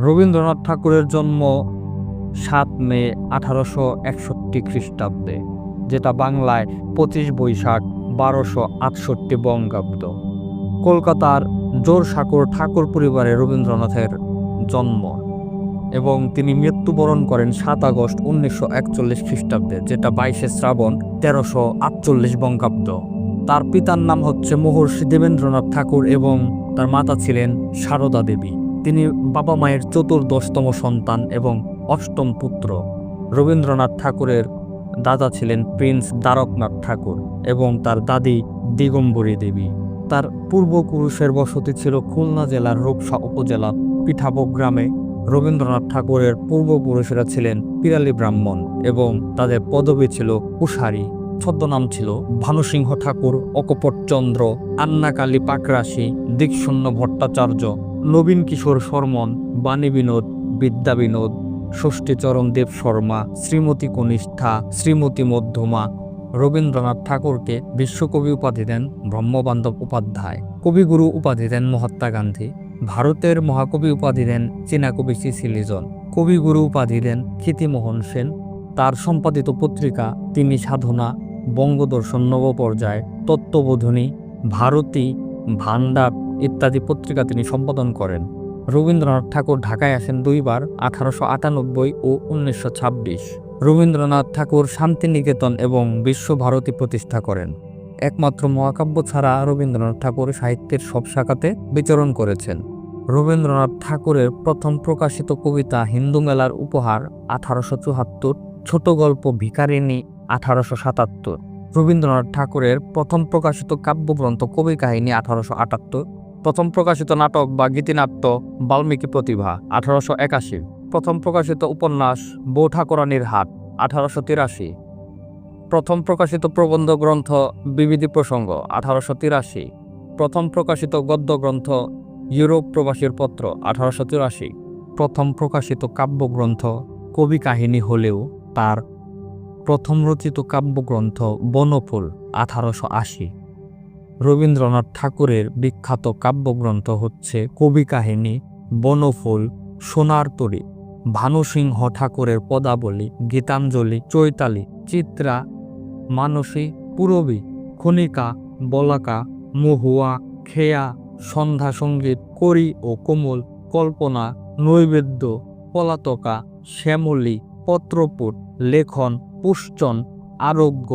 রবীন্দ্রনাথ ঠাকুরের জন্ম সাত মে আঠারোশো একষট্টি খ্রিস্টাব্দে, যেটা বাংলায় পঁচিশ বৈশাখ বারোশো আটষট্টি বঙ্গাব্দ। কলকাতার জোরসাঁকোর ঠাকুর পরিবারে রবীন্দ্রনাথের জন্ম এবং তিনি মৃত্যুবরণ করেন সাত আগস্ট উনিশশো একচল্লিশ খ্রিস্টাব্দে, যেটা বাইশে শ্রাবণ তেরোশো আটচল্লিশ বঙ্গাব্দ। তার পিতার নাম হচ্ছে মহর্ষি দেবেন্দ্রনাথ ঠাকুর এবং তার মাতা ছিলেন সারদা দেবী। তিনি বাবা মায়ের চতুর্দশতম সন্তান এবং অষ্টম পুত্র। রবীন্দ্রনাথ ঠাকুরের দাদা ছিলেন প্রিন্স দ্বারকনাথ ঠাকুর এবং তার দাদি দিগম্বরী দেবী। তার পূর্বপুরুষের বসতি ছিল খুলনা জেলার রূপসা উপজেলা পিঠাবো গ্রামে। রবীন্দ্রনাথ ঠাকুরের পূর্বপুরুষেরা ছিলেন পিরালি ব্রাহ্মণ এবং তাদের পদবী ছিল কুশারী। ছদ্মনাম ছিল ভানুসিংহ ঠাকুর, অকপটচন্দ্র, আন্নাকালী পাকরাশি দিকশূন্য ভট্টাচার্য নবীন কিশোর শর্মন, বাণী বিনোদ, বিদ্যা বিনোদ ষষ্ঠীচরণ দেব শর্মা, শ্রীমতী কনিষ্ঠা, শ্রীমতী মধ্যমা, রবীন্দ্রনাথ ঠাকুরকে বিশ্বকবি উপাধি দেন ব্রহ্মবান্ধব উপাধ্যায়। কবিগুরু উপাধি দেন মহাত্মা গান্ধী। ভারতের মহাকবি উপাধি দেন চীনা কবি সিসি কবিগুরু উপাধি দেন খ্যাতিমোহন সেন। তার সম্পাদিত পত্রিকা তিনি সাধনা, বঙ্গদর্শন নবপর্যায়, তত্ত্ববোধনী, ভারতী ভান্ডার ইত্যাদি পত্রিকা তিনি সম্পাদন করেন। রবীন্দ্রনাথ ঠাকুর ঢাকায় আসেন দুইবার, আঠারোশো আটানব্বই ও উনিশশো ছাব্বিশ। রবীন্দ্রনাথ ঠাকুর শান্তিনিকেতন এবং বিশ্বভারতী প্রতিষ্ঠা করেন। একমাত্র মহাকাব্য ছাড়া রবীন্দ্রনাথ ঠাকুর সাহিত্যের সব শাখাতে বিচরণ করেছেন। রবীন্দ্রনাথ ঠাকুরের প্রথম প্রকাশিত কবিতা হিন্দু মেলার উপহার আঠারোশো চুহাত্তর ছোট গল্প ভিকারিণী আঠারোশো সাতাত্তর। রবীন্দ্রনাথ ঠাকুরের প্রথম প্রকাশিত কাব্যগ্রন্থ কবি কাহিনী আঠারোশো আটাত্তর। প্রথম প্রকাশিত নাটক বা গীতিনাট্য বাল্মীকি প্রতিভা, আঠারোশো একাশি। প্রথম প্রকাশিত উপন্যাস বৌ ঠাকুরানীর হাট আঠারোশো তিরাশি। প্রথম প্রকাশিত প্রবন্ধ গ্রন্থ বিবিধি প্রসঙ্গ, আঠারোশো তিরাশি। প্রথম প্রকাশিত গদ্য গ্রন্থ ইউরোপ প্রবাসীর পত্র, আঠারোশো তিরাশি। প্রথম প্রকাশিত কাব্যগ্রন্থ কবি কাহিনী হলেও তার প্রথম রচিত কাব্যগ্রন্থ বনফুল, আঠারোশো আশি। রবীন্দ্রনাথ ঠাকুরের বিখ্যাত কাব্যগ্রন্থ হচ্ছে কবি কাহিনী বনফুল, সোনার তরী, ভানুসিংহ ঠাকুরের পদাবলী, গীতাঞ্জলি, চৈতালি, চিত্রা, মানসী, পুরবী, খনিকা, বলাকা, মহুয়া, খেয়া, সন্ধ্যা সংগীত, করি ও কোমল, কল্পনা, নৈবেদ্য, পলাতকা, শ্যামলী, পত্রপুট, লেখন পুষ্টন আরোগ্য,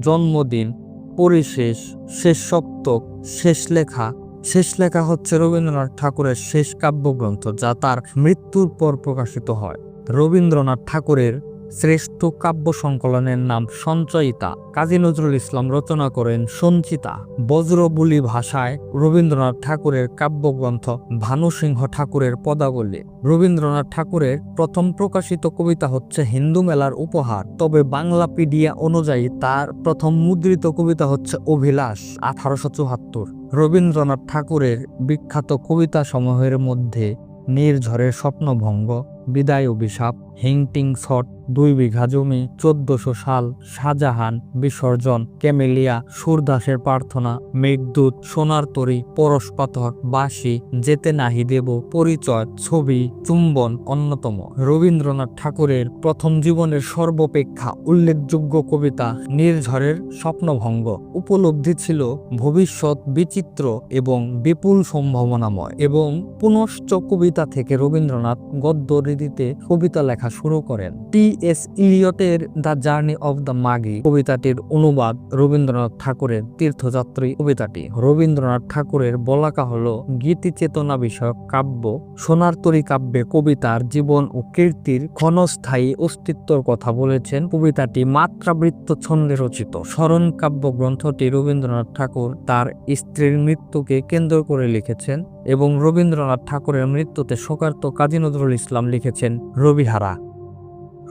জন্মদিন পরিশেষ, শেষ সপ্তক শেষ লেখা। শেষ লেখা হচ্ছে রবীন্দ্রনাথ ঠাকুরের শেষ কাব্যগ্রন্থ যা তার মৃত্যুর পর প্রকাশিত হয়। রবীন্দ্রনাথ ঠাকুরের শ্রেষ্ঠ কাব্য সংকলনের নাম সঞ্চয়িতা। কাজী নজরুল ইসলাম রচনা করেন সঞ্চিতা। বজ্রবুলি ভাষায় রবীন্দ্রনাথ ঠাকুরের কাব্যগ্রন্থ ভানুসিংহ ঠাকুরের পদাবলী। রবীন্দ্রনাথ ঠাকুরের প্রথম প্রকাশিত কবিতা হচ্ছে হিন্দু মেলার উপহার। তবে বাংলা পিডিয়া অনুযায়ী তার প্রথম মুদ্রিত কবিতা হচ্ছে অভিলাষ, আঠারোশো চুয়াত্তর। রবীন্দ্রনাথ ঠাকুরের বিখ্যাত কবিতা সমূহের মধ্যে নির্ঝরের স্বপ্নভঙ্গ বিদায় অভিশাপ হিংটিং শট দুই বিঘা জমি, চোদ্দশো সাল শাহজাহান, বিসর্জন ক্যামেলিয়া সুরদাসের প্রার্থনা, মেঘদূত, সোনার তরী পরশপাথর বাসি যেতে নাহি দেব, পরিচয়, ছবি, চুম্বন অন্যতম। রবীন্দ্রনাথ ঠাকুরের প্রথম জীবনের সর্বাপেক্ষা উল্লেখযোগ্য কবিতা নির্ঝরের স্বপ্নভঙ্গ। উপলব্ধি ছিল ভবিষ্যৎ বিচিত্র এবং বিপুল সম্ভাবনাময় এবং পুনশ্চ কবিতা থেকে রবীন্দ্রনাথ গদ্য রীতিতে কবিতা লেখা শুরু করেন। T S ইলিয়টের the journey of the Magi কবিতাটির অনুবাদ রবীন্দ্রনাথ ঠাকুরের তীর্থযাত্রী কবিতাটি। রবীন্দ্রনাথ ঠাকুরের বলাকা হল গীতি চেতনা বিষয়ক কাব্য, সোনার তরী কাব্যে কবিতার জীবন ও কীর্তির ক্ষণস্থায়ী অস্তিত্বর কথা বলেছেন কবিতাটি মাত্রাবৃত্ত ছন্দে রচিত। স্মরণ কাব্য গ্রন্থটি রবীন্দ্রনাথ ঠাকুর তার স্ত্রীর মৃত্যুকে কেন্দ্র করে লিখেছেন এবং রবীন্দ্রনাথ ঠাকুরের মৃত্যুতে শোকার্ত কাজী নজরুল ইসলাম লিখেছেন রবিহারা।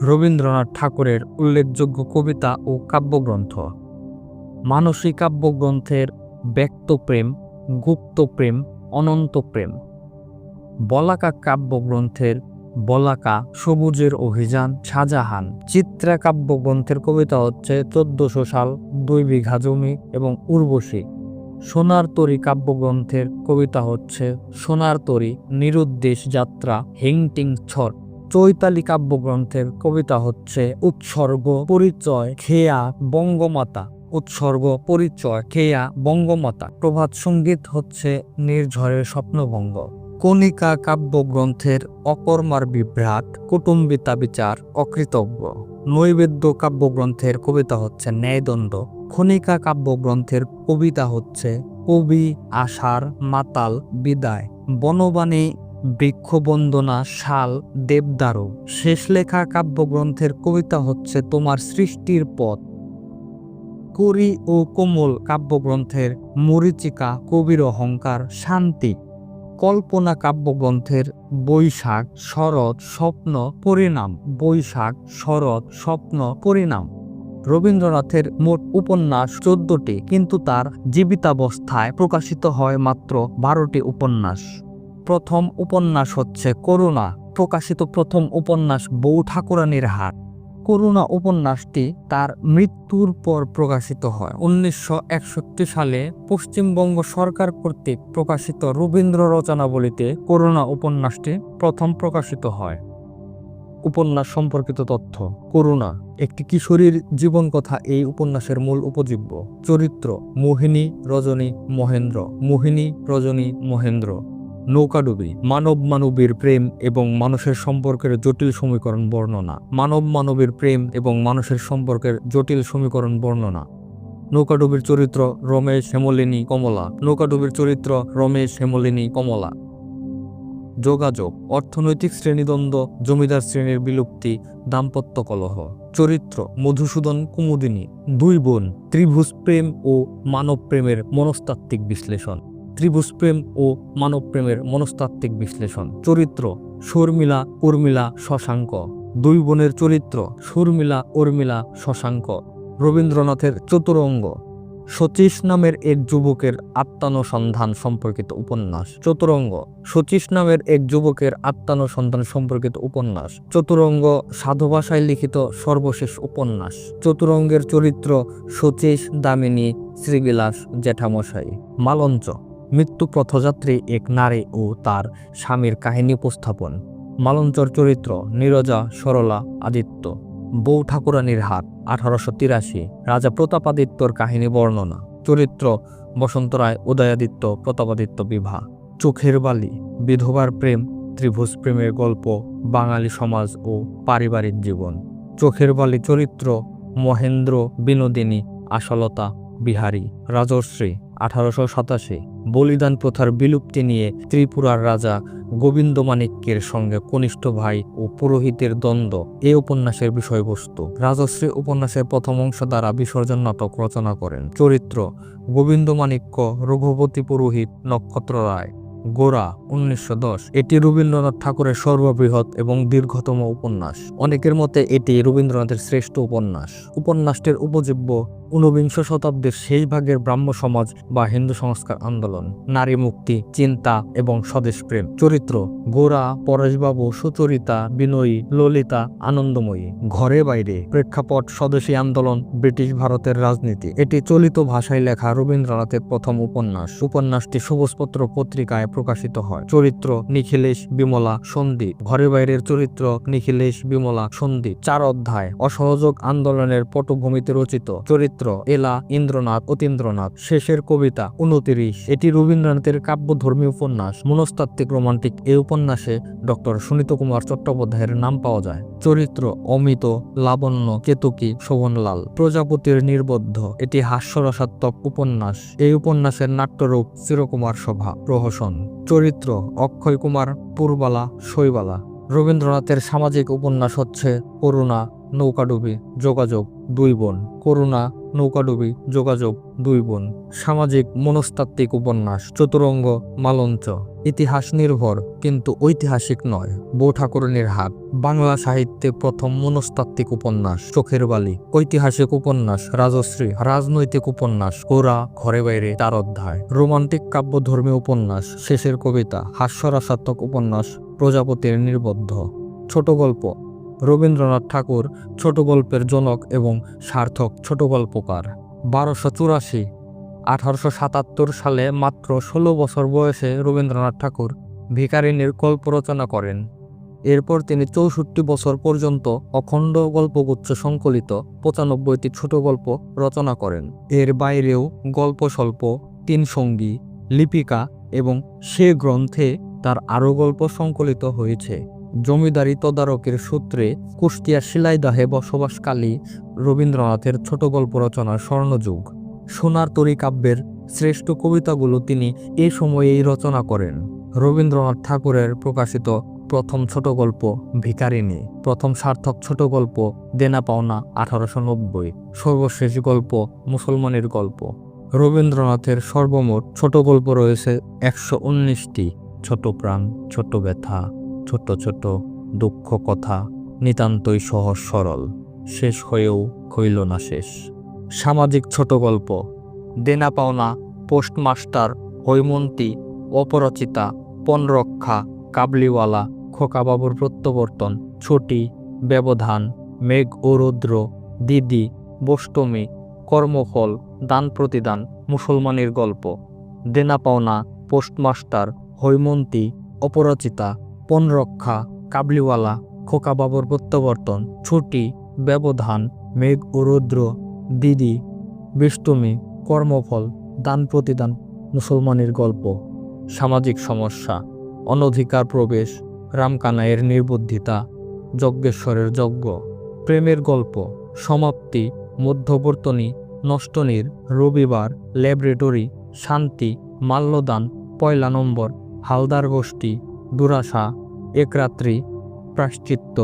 রবীন্দ্রনাথ ঠাকুরের উল্লেখযোগ্য কবিতা ও কাব্যগ্রন্থ। মানসী কাব্যগ্রন্থের ব্যক্তপ্রেম গুপ্তপ্রেম অনন্ত প্রেম। বলাকা কাব্যগ্রন্থের বলাকা সবুজের অভিযান শাহজাহান। চিত্রা কাব্যগ্রন্থের কবিতা হচ্ছে চোদ্দশো সাল দুই বিঘা জমি এবং উর্বশী। সোনার তরী কাব্যগ্রন্থের কবিতা হচ্ছে সোনার তরী নিরুদ্দেশ যাত্রা, হিংটিং ছট চৈতালি কাব্যগ্রন্থের কবিতা হচ্ছে উৎসর্গ পরিচয় খেয়া বঙ্গমাতা। উৎসর্গ পরিচয় খেয়া বঙ্গমাতা। প্রভাত সংগীত হচ্ছে নির্ঝরের স্বপ্নভঙ্গ। কণিকা কাব্যগ্রন্থের অকর্মার বিভ্রাট, কুটুম্বিতা বিচার, অকৃতজ্ঞ। নৈবেদ্য কাব্যগ্রন্থের কবিতা হচ্ছে ন্যায়দণ্ড। খনিকা কাব্যগ্রন্থের কবিতা হচ্ছে কবি আশার মাতাল, বিদায়। বনবাণী বৃক্ষবন্দনা, শাল, দেবদারু, শেষ লেখা কাব্যগ্রন্থের কবিতা হচ্ছে তোমার সৃষ্টির পথ। করি ও কোমল কাব্যগ্রন্থের মরিচিকা, কবির অহংকার, শান্তি। কল্পনা কাব্যগ্রন্থের বৈশাখ, শরৎ, স্বপ্ন, পরিণাম। বৈশাখ, শরৎ, স্বপ্ন, পরিণাম। রবীন্দ্রনাথের মোট উপন্যাস চোদ্দটি, কিন্তু তার জীবিতাবস্থায় প্রকাশিত হয় মাত্র বারোটি উপন্যাস। প্রথম উপন্যাস হচ্ছে করুণা, প্রকাশিত প্রথম উপন্যাস বউ ঠাকুরানীর হাট করুণা উপন্যাসটি তার মৃত্যুর পর প্রকাশিত হয়। উনিশশো একষট্টি সালে পশ্চিমবঙ্গ সরকার কর্তৃক প্রকাশিত রবীন্দ্র রচনাবলিতে করুণা উপন্যাসটি প্রথম প্রকাশিত হয়। উপন্যাস সম্পর্কিত তথ্য, করুণা, একটি কিশোরীর জীবন কথা এই উপন্যাসের মূল উপজীব্য। চরিত্র, মোহিনী রজনী মহেন্দ্র, মোহিনী রজনী মহেন্দ্র। নৌকাডুবি মানব মানবীর প্রেম এবং মানুষের সম্পর্কের জটিল সমীকরণ বর্ণনা মানব মানবীর প্রেম এবং মানুষের সম্পর্কের জটিল সমীকরণ বর্ণনা। নৌকাডুবির চরিত্র রমেশ হেমলিনী কমলা নৌকাডুবির চরিত্র রমেশ হেমলিনী কমলা। যোগাযোগ, অর্থনৈতিক শ্রেণীদ্বন্দ্ব, জমিদার শ্রেণির বিলুপ্তি, দাম্পত্য কলহ। চরিত্র, মধুসূদন কুমুদিনী। দুই বোন, ত্রিভুজ প্রেম ও মানব প্রেমের মনস্তাত্ত্বিক বিশ্লেষণ। ত্রিভুজ প্রেম ও মানবপ্রেমের মনস্তাত্ত্বিক বিশ্লেষণ। চরিত্র, শর্মিলা উর্মিলা শশাঙ্ক। দুই বোনের চরিত্র, শর্মিলা উর্মিলা শশাঙ্ক। রবীন্দ্রনাথের চতুরঙ্গ। শচীশ নামের এক যুবকের আত্মানুসন্ধান সম্পর্কিত উপন্যাস। চতুরঙ্গ শচীশ নামের এক যুবকের আত্মানুসন্ধান সম্পর্কিত উপন্যাস। চতুরঙ্গ সাধু ভাষায় লিখিত সর্বশেষ উপন্যাস। চতুরঙ্গের চরিত্র শচীশ দামিনী শ্রীবিলাস জ্যাঠামশাই। মালঞ্চ। মৃত্যু পথযাত্রী এক নারী ও তার স্বামীর কাহিনী উপস্থাপন। মালঞ্চর চরিত্র নীরজা, সরলা, আদিত্য। বউ ঠাকুরানীর হাত, আঠারোশো তিরাশি। রাজা প্রতাপাদিত্যর কাহিনী বর্ণনা। চরিত্র বসন্ত রায়, উদয়াদিত্য, প্রতাপাদিত্য বিভা। চোখের বালি, বিধবার প্রেম, ত্রিভুজ প্রেমের গল্প, বাঙালি সমাজ ও পারিবারিক জীবন। চোখের বালি চরিত্র মহেন্দ্র বিনোদিনী, আশালতা বিহারী রাজশ্রী আঠারোশো সাতাশি, বলিদান প্রথার বিলুপ্তি নিয়ে ত্রিপুরার রাজা গোবিন্দ মাণিক্যের সঙ্গে কনিষ্ঠ ভাই ও পুরোহিতের দ্বন্দ্ব এ উপন্যাসের বিষয়বস্তু। রাজশ্রী উপন্যাসের প্রথম অংশ দ্বারা বিসর্জন নাটক রচনা করেন। চরিত্র, গোবিন্দ মাণিক্য রঘুপতি পুরোহিত, নক্ষত্র রায়। গোরা উনিশশো দশ, এটি রবীন্দ্রনাথ ঠাকুরের সর্ববৃহৎ এবং দীর্ঘতম উপন্যাস। অনেকের মতে এটি রবীন্দ্রনাথের শ্রেষ্ঠ উপন্যাস। উপন্যাসটির উপজীব্য ঊনবিংশ শতাব্দীর শেষ ভাগের ব্রাহ্ম সমাজ বা হিন্দু সংস্কার আন্দোলন, নারী মুক্তি, চিন্তা এবং স্বদেশপ্রেম চরিত্র, গোরা, পরেশবাবু, সুচরিতা, বিনয়ী, ললিতা, আনন্দময়ী। ঘরে বাইরে, প্রেক্ষাপট, স্বদেশী আন্দোলন, ব্রিটিশ ভারতের রাজনীতি। এটি চলিত ভাষায় লেখা রবীন্দ্রনাথের প্রথম উপন্যাস। উপন্যাসটি সবুজপত্র পত্রিকায় প্রকাশিত হয়। চরিত্র, নিখিলেশ বিমলা সন্দীপ ঘরে বাইরের চরিত্র, নিখিলেশ বিমলা সন্দীপ চার অধ্যায়, অসহযোগ আন্দোলনের পটভূমিতে রচিত। চরিত্র এলা, ইন্দ্রনাথ, অতীন্দ্রনাথ, শেষের কবিতা উনতিরিশ এটি রবীন্দ্রনাথের কাব্যধর্মী উপন্যাস, মনস্তাত্ত্বিক রোমান্টিক এই উপন্যাসে ডক্টর সুনীত কুমার চট্টোপাধ্যায়ের নাম পাওয়া যায়। চরিত্র, অমিত, লাবণ্য, কেতকী, শোভনলাল। প্রজাপতির নির্বদ্ধ, এটি হাস্যরসাত্মক উপন্যাস। এই উপন্যাসের নাট্যরূপ চিরকুমার সভা, প্রহসন। চরিত্র, অক্ষয় কুমার, পুরবালা, শৈবালা। রবীন্দ্রনাথের সামাজিক উপন্যাস হচ্ছে, করুণা, নৌকাডুবি, যোগাযোগ, দুই বোন। করুণা নৌকাডুবি যোগাযোগ, দুই বোন, সামাজিক, মনস্তাত্ত্বিক উপন্যাস, চতুরঙ্গ, মালঞ্চ। ইতিহাস নির্ভর, কিন্তু ঐতিহাসিক নয়। বউ ঠাকুরনের হাত, বাংলা সাহিত্যে প্রথম মনস্তাত্ত্বিক উপন্যাস, চোখের বালি। ঐতিহাসিক উপন্যাস, রাজশ্রী, রাজনৈতিক উপন্যাস, ওরা, ঘরে বাইরে, তার অধ্যায়। রোমান্টিক কাব্যধর্মী উপন্যাস, শেষের কবিতা, হাস্যরসাত্মক উপন্যাস, প্রজাপতির নির্বদ্ধ। ছোট গল্প রবীন্দ্রনাথ ঠাকুর ছোট গল্পের জনক এবং সার্থক ছোট গল্পকার। বারোশো চুরাশি, আঠারোশো সাতাত্তর সালে মাত্র ষোলো বছর বয়সে রবীন্দ্রনাথ ঠাকুর ভিকারিনীর গল্প রচনা করেন। এরপর তিনি চৌষট্টি বছর পর্যন্ত অখণ্ড গল্পগুচ্ছ সংকলিত পঁচানব্বইটি ছোট গল্প রচনা করেন। এর বাইরেও গল্প স্বল্প, তিন সঙ্গী, লিপিকা এবং সে গ্রন্থে তার আরও গল্প সংকলিত হয়েছে। জমিদারি তদারকের সূত্রে কুষ্টিয়া শিলাইদাহে বসবাসকালী রবীন্দ্রনাথের ছোট গল্প রচনার স্বর্ণযুগ। সোনার তরী কাব্যের শ্রেষ্ঠ কবিতাগুলো তিনি এ সময়েই রচনা করেন। রবীন্দ্রনাথ ঠাকুরের প্রকাশিত প্রথম ছোট গল্প ভিকারিনী প্রথম সার্থক ছোট গল্প দেনা পাওনা আঠারোশো নব্বই, সর্বশেষ গল্প মুসলমানের গল্প। রবীন্দ্রনাথের সর্বমোট ছোট গল্প রয়েছে একশো উনিশটি, ছোট প্রাণ, ছোট ব্যথা। ছোট ছোট দুঃখ কথা নিতান্তই সহজ সরল। শেষ হয়েও হইল না শেষ। সামাজিক ছোট গল্প। দেনা পাওনা, পোস্টমাস্টার, হৈমন্তী অপরচিতা পণরক্ষা, কাবলিওয়ালা, খোকাবাবুর প্রত্যাবর্তন, ছুটি, ব্যবধান, মেঘ ও রৌদ্র, দিদি, বষ্টমী, কর্মফল, দান প্রতিদান, মুসলমানের গল্প। দেনা পাওনা, পোস্টমাস্টার, হৈমন্তী অপরচিতা পণরক্ষা কাবলিওয়ালা খোকাবাবুর প্রত্যাবর্তন, ছুটি, ব্যবধান, মেঘ ও রৌদ্র, দিদি, বিষ্টমী, কর্মফল, দান প্রতিদান, মুসলমানের গল্প, সামাজিক সমস্যা, অনধিকার প্রবেশ, রামকানাইয়ের নির্বুদ্ধিতা, যজ্ঞেশ্বরের যজ্ঞ, প্রেমের গল্প, সমাপ্তি, মধ্যবর্তনী, নষ্টনীর, রবিবার, ল্যাবরেটরি, শান্তি, মাল্যদান, পয়লা নম্বর, হালদার গোষ্ঠী দুরাশা একরাত্রি প্রাশ্চিত্য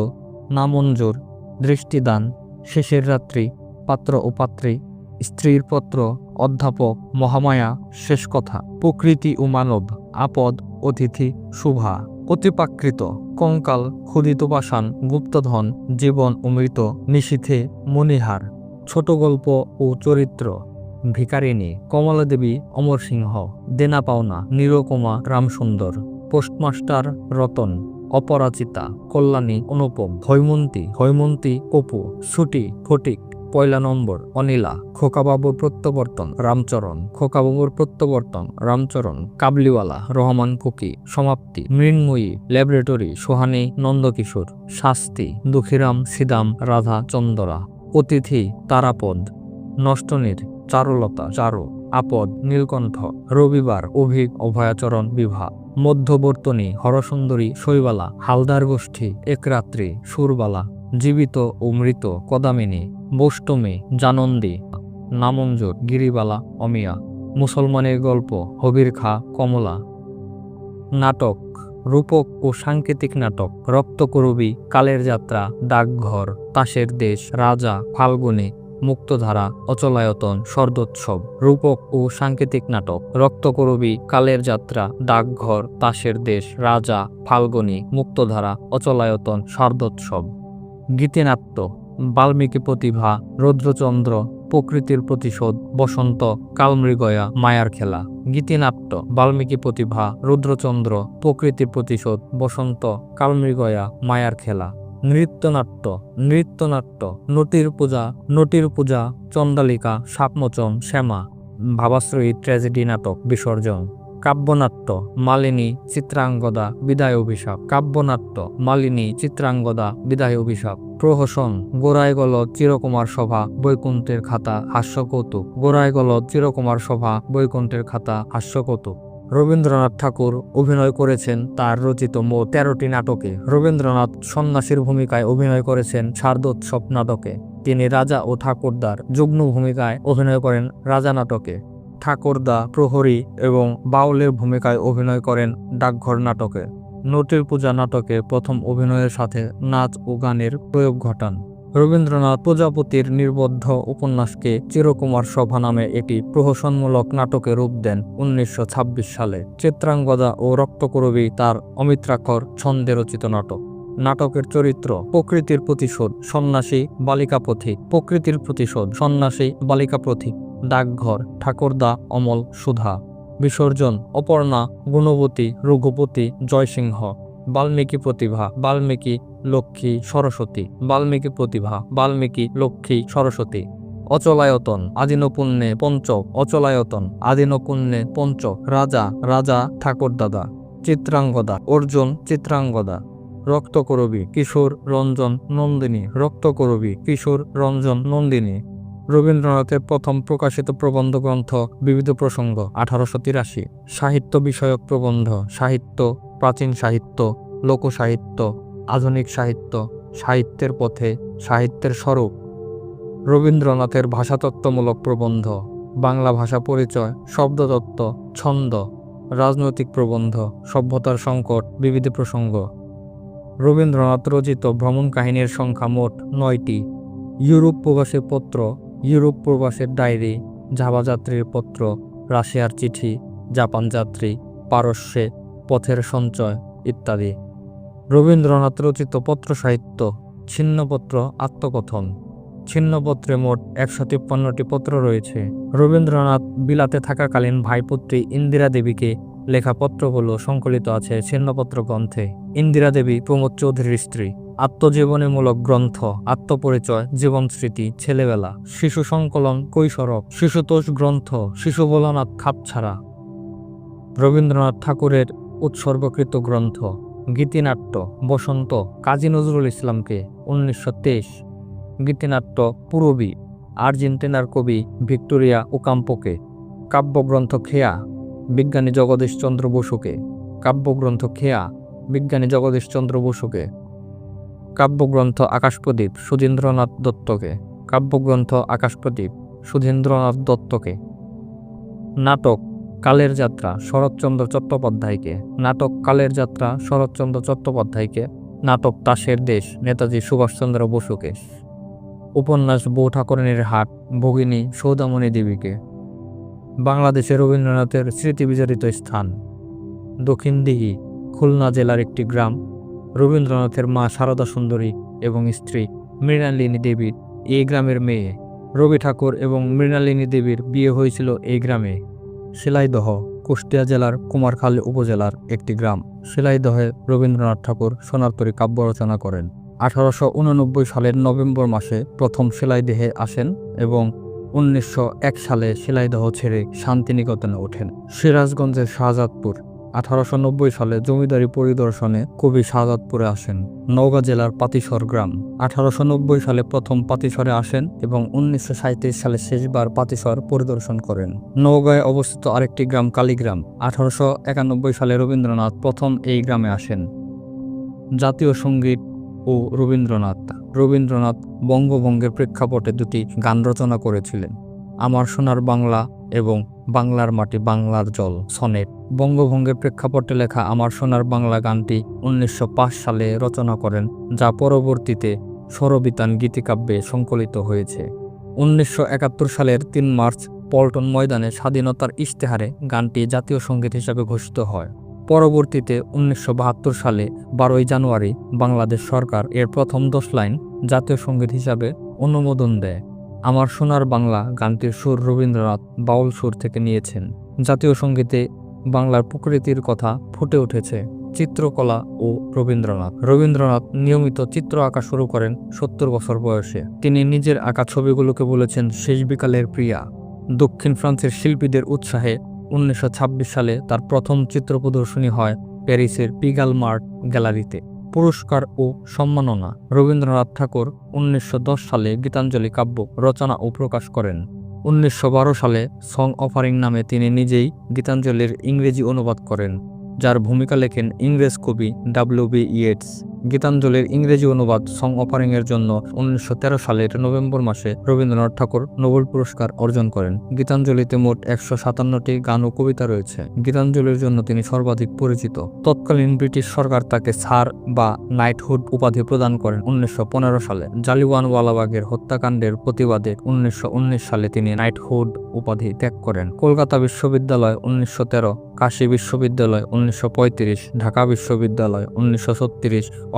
নামঞ্জুর, দৃষ্টিদান, শেষের রাত্রি, পাত্র ও পাত্রী, স্ত্রীর পত্র, অধ্যাপক, মহামায়া, শেষ কথা, প্রকৃতি ও মানব, আপদ, অতিথি, শুভা অতিপ্রাকৃত কঙ্কাল ক্ষুদিত পাষাণ গুপ্তধন, জীবন ও মৃত নিশীথে মণিহার, ছোট গল্প ও চরিত্র, ভিকারিণী কমলা দেবী অমর সিংহ দেনা পাওনা নিরকমা রামসুন্দর। পোস্টমাস্টার রতন, অপরাজিতা, কল্যাণী, অনুপম, হৈমন্তী হৈমন্তী কপু ছুটি ফটিক, পয়লা নম্বর, অনিলা, খোকাবাবুর প্রত্যাবর্তন, রামচরণ, খোকাবাবুর প্রত্যাবর্তন, রামচরণ, কাবলিওয়ালা, রহমান কুকি, সমাপ্তি, মৃন্ময়ী, ল্যাবরেটরি, সোহানী, নন্দকিশোর, শাস্তি, দুঃখীরাম, সিদাম, রাধা, চন্দরা, অতিথি, তারাপদ, নষ্টনীর, চারুলতা, চারু, আপদ, নীলকণ্ঠ, রবিবার, অভিক, অভয়াচরণ বিভা মধ্যবর্তনী হরসুন্দরী শৈবালা, হালদার গোষ্ঠী, একরাত্রি, সুরবালা, জীবিত ও মৃত কদামিনী বষ্টমী জানন্দী, নামঞ্জুর, গিরিবালা, অমিয়া, মুসলমানের গল্প, হবির খা, কমলা। নাটক, রূপক ও সাংকেতিক নাটক, রক্তকরবী, কালের যাত্রা, ডাকঘর, তাসের দেশ, রাজা, ফাল্গুনী মুক্তধারা, অচলায়তন স্বর্দোৎসব রূপক ও সাংকেতিক নাটক, রক্তকরবী, কালের যাত্রা, ডাকঘর, তাসের দেশ, রাজা, ফাল্গুনী, মুক্তধারা, অচলায়তন স্বর্দোৎসব গীতিনাট্য, বাল্মীকি প্রতিভা, রৌদ্রচন্দ্র, প্রকৃতির প্রতিশোধ, বসন্ত, কালমৃগয়া, মায়ার খেলা। গীতিনাট্য, বাল্মীকি প্রতিভা, রুদ্রচন্দ্র, প্রকৃতির প্রতিশোধ, বসন্ত, কালমৃগয়া, মায়ার খেলা। নৃত্যনাট্য নৃত্যনাট্য, নটির পূজা নটির পূজা চন্দালিকা সাপমোচন, শ্যামা, ভাবাশ্রয়ী, ট্র্যাজেডি নাটক, বিসর্জন, কাব্যনাট্য, মালিনী, চিত্রাঙ্গদা, বিদায় অভিশাপ, কাব্যনাট্য, মালিনী, চিত্রাঙ্গদা, বিদায় অভিশাপ, প্রহসন গোড়ায় গল চিরকুমার সভা, বৈকুণ্ঠের খাতা, হাস্যকৌতুক গোড়ায় গল চিরকুমার সভা, বৈকুণ্ঠের খাতা, হাস্যকৌতুক। রবীন্দ্রনাথ ঠাকুর অভিনয় করেছেন তার রচিত মোট তেরোটি নাটকে। রবীন্দ্রনাথ সন্ন্যাসীর ভূমিকায় অভিনয় করেছেন শারদোৎসব নাটকে। তিনি রাজা ও ঠাকুরদার যুগ্ম ভূমিকায় অভিনয় করেন রাজা নাটকে। ঠাকুরদা, প্রহরী এবং বাউলের ভূমিকায় অভিনয় করেন ডাকঘর নাটকে। নটির পূজা নাটকে প্রথম অভিনয়ের সাথে নাচ ও গানের প্রয়োগ ঘটান। রবীন্দ্রনাথ প্রজাপতির নির্বদ্ধ উপন্যাসকে চিরকুমার সভা নামে একটি প্রহসনমূলক নাটকে রূপ দেন উনিশশো ছাব্বিশ সালে। চিত্রাঙ্গদা ও রক্তকরবী তার অমিত্রাক্ষর ছন্দে রচিত নাটক। নাটকের চরিত্র প্রকৃতির প্রতিশোধ, সন্ন্যাসী, বালিকা পথিক। প্রকৃতির প্রতিশোধ, সন্ন্যাসী, বালিকা পথিক। ডাকঘর, ঠাকুরদা, অমল, সুধা। বিসর্জন, অপর্ণা, গুণবতী, রঘুপতি, জয়সিংহ। বাল্মীকি প্রতিভা, বাল্মীকি লক্ষ্মী সরস্বতী, বাল্মীকি প্রতিভা, বাল্মীকি লক্ষ্মী সরস্বতী। অচলায়তন, আদিনপুণ্যে পঞ্চক অচলায়তন, আদিনপুণ্যে পঞ্চক রাজা রাজা ঠাকুরদাদা চিত্রাঙ্গদা, অর্জুন চিত্রাঙ্গদা। রক্তকরবী, কিশোর রঞ্জন নন্দিনী, রক্তকরবী, কিশোর রঞ্জন নন্দিনী। রবীন্দ্রনাথের প্রথম প্রকাশিত প্রবন্ধ গ্রন্থ, বিবিধ প্রসঙ্গ, আঠারোশো তিরাশি। সাহিত্য বিষয়ক প্রবন্ধ, সাহিত্য, প্রাচীন সাহিত্য, লোকসাহিত্য আধুনিক সাহিত্য, সাহিত্যের পথে, সাহিত্যের স্বরূপ। রবীন্দ্রনাথের ভাষাতত্ত্বমূলক প্রবন্ধ, বাংলা ভাষা পরিচয়, শব্দতত্ত্ব, ছন্দ, রাজনৈতিক প্রবন্ধ, সভ্যতার সংকট, বিবিধ প্রসঙ্গ। রবীন্দ্রনাথ রচিত ভ্রমণ কাহিনীর সংখ্যা মোট নয়টি। ইউরোপ প্রবাসের পত্র, ইউরোপ প্রবাসের ডায়েরি যাত্রীর পত্র, রাশিয়ার চিঠি, জাপান যাত্রী, পারস্যে, পথের সঞ্চয়, ইত্যাদি। রবীন্দ্রনাথ রচিত পত্র সাহিত্য, ছিন্নপত্র আত্মকথন। ছিন্নপত্রে মোট একশো তিপ্পান্নটি পত্র রয়েছে। রবীন্দ্রনাথ বিলাতে থাকাকালীন ভাইপুত্রী ইন্দিরা দেবীকে লেখা পত্রগুলো সংকলিত আছে ছিন্নপত্র গ্রন্থে। ইন্দিরা দেবী প্রমোদ চৌধুরীর স্ত্রী। আত্মজীবনীমূলক গ্রন্থ, আত্মপরিচয়, জীবন স্মৃতি, ছেলেবেলা, শিশু সংকলন, কৈশোরক, শিশুতোষ গ্রন্থ, শিশু বলনাথ খাপছাড়া। রবীন্দ্রনাথ ঠাকুরের উৎসর্গকৃত গ্রন্থ। গীতিনাট্য বসন্ত কাজী নজরুল ইসলামকে উনিশশো তেইশ। গীতিনাট্য পূরবী আর্জেন্টিনার কবি ভিক্টোরিয়া ওকাম্পোকে। কাব্যগ্রন্থ খেয়া বিজ্ঞানী জগদীশচন্দ্র বসুকে। কাব্যগ্রন্থ খেয়া বিজ্ঞানী জগদীশচন্দ্র বসুকে। কাব্যগ্রন্থ আকাশপ্রদীপ সুধীন্দ্রনাথ দত্তকে। কাব্যগ্রন্থ আকাশপ্রদীপ সুধীন্দ্রনাথ দত্তকে। নাটক কালের যাত্রা, শরৎচন্দ্র চট্টোপাধ্যায়কে। নাটক কালের যাত্রা, শরৎচন্দ্র চট্টোপাধ্যায়কে। নাটক তাসের দেশ, নেতাজি সুভাষচন্দ্র বসুকে। উপন্যাস বউ ঠাকুরানীর হাট, ভগিনী সৌদামণি দেবীকে। বাংলাদেশে রবীন্দ্রনাথের স্মৃতি বিজড়িত স্থান। দক্ষিণ দিঘি, খুলনা জেলার একটি গ্রাম। রবীন্দ্রনাথের মা সারদা সুন্দরী এবং স্ত্রী মৃণালিনী দেবীর এই গ্রামের মেয়ে। রবি ঠাকুর এবং মৃণালিনী দেবীর বিয়ে হয়েছিল এই গ্রামে। শিলাইদহ, কুষ্টিয়া জেলার কুমারখালী উপজেলার একটি গ্রাম। সেলাইদহে রবীন্দ্রনাথ ঠাকুর সোনারতরী কাব্য রচনা করেন। আঠারোশো উননব্বই সালের নভেম্বর মাসে প্রথম শিলাইদেহে আসেন এবং উনিশশো এক সালে সেলাইদহ ছেড়ে শান্তিনিকেতনে ওঠেন। সিরাজগঞ্জের শাহজাদপুর আঠারোশো নব্বই সালে জমিদারি পরিদর্শনে কবি শাহজাদপুরে আসেন। নওগাঁ জেলার পাতিসর গ্রাম। আঠারোশো নব্বই সালে প্রথম পাতিসরে আসেন এবং উনিশশো সালে শেষবার পাতিসর পরিদর্শন করেন। নওগাঁয় অবস্থিত আরেকটি গ্রাম কালীগ্রাম। আঠারোশো একানব্বই সালে রবীন্দ্রনাথ প্রথম এই গ্রামে আসেন। জাতীয় সংগীত ও রবীন্দ্রনাথ। রবীন্দ্রনাথ বঙ্গভঙ্গের প্রেক্ষাপটে দুটি গান রচনা করেছিলেন। আমার সোনার বাংলা এবং বাংলার মাটি বাংলার জল, সনেট। বঙ্গভঙ্গের প্রেক্ষাপটে লেখা আমার সোনার বাংলা গানটি উনিশশো পাঁচ সালে রচনা করেন, যা পরবর্তীতে স্বরবিতান গীতিকাব্যে সংকলিত হয়েছে। উনিশশো একাত্তর সালের তিন মার্চ পল্টন ময়দানে স্বাধীনতার ইশতেহারে গানটি জাতীয় সংগীত হিসাবে ঘোষিত হয়। পরবর্তীতে উনিশশো বাহাত্তর সালে বারোই জানুয়ারি বাংলাদেশ সরকার এর প্রথম দশ লাইন জাতীয় সংগীত হিসাবে অনুমোদন দেয়। আমার সোনার বাংলা গানটির সুর রবীন্দ্রনাথ বাউল সুর থেকে নিয়েছেন। জাতীয় সঙ্গীতে বাংলার প্রকৃতির কথা ফুটে উঠেছে চিত্রকলা ও রবীন্দ্রনাথ। রবীন্দ্রনাথ নিয়মিত চিত্র আঁকা শুরু করেন সত্তর বছর বয়সে। তিনি নিজের আঁকা ছবিগুলোকে বলেছেন শেষ বিকালের প্রিয়া। দক্ষিণ ফ্রান্সের শিল্পীদের উৎসাহে উনিশশো ছাব্বিশ সালে তার প্রথম চিত্র প্রদর্শনী হয় প্যারিসের পিগাল মার্ট গ্যালারিতে। পুরস্কার ও সম্মাননা। রবীন্দ্রনাথ ঠাকুর উনিশশো দশ সালে গীতাঞ্জলি কাব্য রচনা ও প্রকাশ করেন। উনিশশো বারো সালে সং অফারিং নামে তিনি নিজেই গীতাঞ্জলির ইংরেজি অনুবাদ করেন, যার ভূমিকা লেখেন ইংরেজ কবি ডাব্লিউ বি ইয়েটস গীতাঞ্জলির ইংরেজি অনুবাদ সং অফারিংয়ের জন্য উনিশশো তেরো সালের নভেম্বর মাসে রবীন্দ্রনাথ ঠাকুর নোবেল পুরস্কার অর্জন করেন। গীতাঞ্জলিতে মোট একশো সাতান্নটি গান ও কবিতা রয়েছে। গীতাঞ্জলির জন্য তিনি সর্বাধিক পরিচিত। তৎকালীন ব্রিটিশ সরকার তাকে স্যার বা নাইটহুড উপাধি প্রদান করেন উনিশশো পনেরো সালে। জালিওয়ানওয়ালাবাগের হত্যাকাণ্ডের প্রতিবাদে উনিশশো উনিশ সালে তিনি নাইটহুড উপাধি ত্যাগ করেন। কলকাতা বিশ্ববিদ্যালয় উনিশশো কাশী বিশ্ববিদ্যালয় উনিশশো পঁয়ত্রিশ, ঢাকা বিশ্ববিদ্যালয় উনিশশো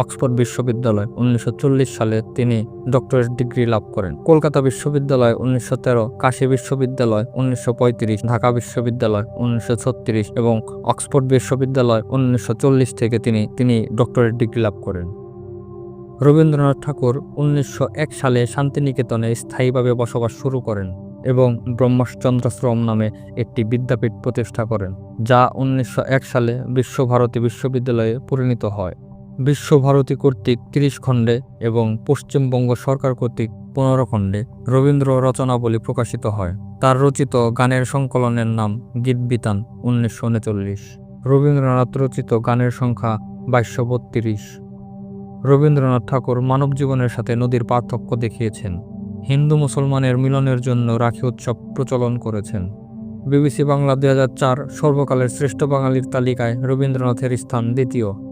অক্সফোর্ড বিশ্ববিদ্যালয় উনিশশো চল্লিশ সালে তিনি ডক্টরেট ডিগ্রি লাভ করেন। কলকাতা বিশ্ববিদ্যালয় উনিশশো কাশী বিশ্ববিদ্যালয় উনিশশো পঁয়ত্রিশ, ঢাকা বিশ্ববিদ্যালয় উনিশশো ছত্রিশ এবং অক্সফোর্ড বিশ্ববিদ্যালয় উনিশশো চল্লিশ থেকে তিনি তিনি ডক্টরেট ডিগ্রি লাভ করেন। রবীন্দ্রনাথ ঠাকুর উনিশশো এক সালে শান্তিনিকেতনে স্থায়ীভাবে বসবাস শুরু করেন এবং ব্রহ্মচন্দ্রাশ্রম নামে একটি বিদ্যাপীঠ প্রতিষ্ঠা করেন, যা উনিশশো এক সালে বিশ্বভারতী বিশ্ববিদ্যালয়ে পরিণত হয়। বিশ্বভারতী কর্তৃক তিরিশ খণ্ডে এবং পশ্চিমবঙ্গ সরকার কর্তৃক পনেরো খণ্ডে রবীন্দ্র রচনাবলী প্রকাশিত হয়। তার রচিত গানের সংকলনের নাম গীতবিতান উনিশশো উনচল্লিশ। রবীন্দ্রনাথ রচিত গানের সংখ্যা বাইশশো বত্রিশ। রবীন্দ্রনাথ ঠাকুর মানব জীবনের সাথে নদীর পার্থক্য দেখিয়েছেন। হিন্দু মুসলমানের মিলনের জন্য রাখি উৎসব প্রচলন করেছেন। বিবিসি বাংলা চার সর্বকালের শ্রেষ্ঠ বাঙালির তালিকায় রবীন্দ্রনাথের স্থান দ্বিতীয়।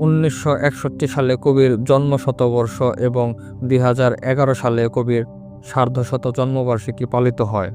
উনিশশো একষট্টি সালে কবির জন্ম শতবর্ষ এবং দুই হাজার এগারো সালে কবির সার্ধশত জন্মবার্ষিকী পালিত হয়।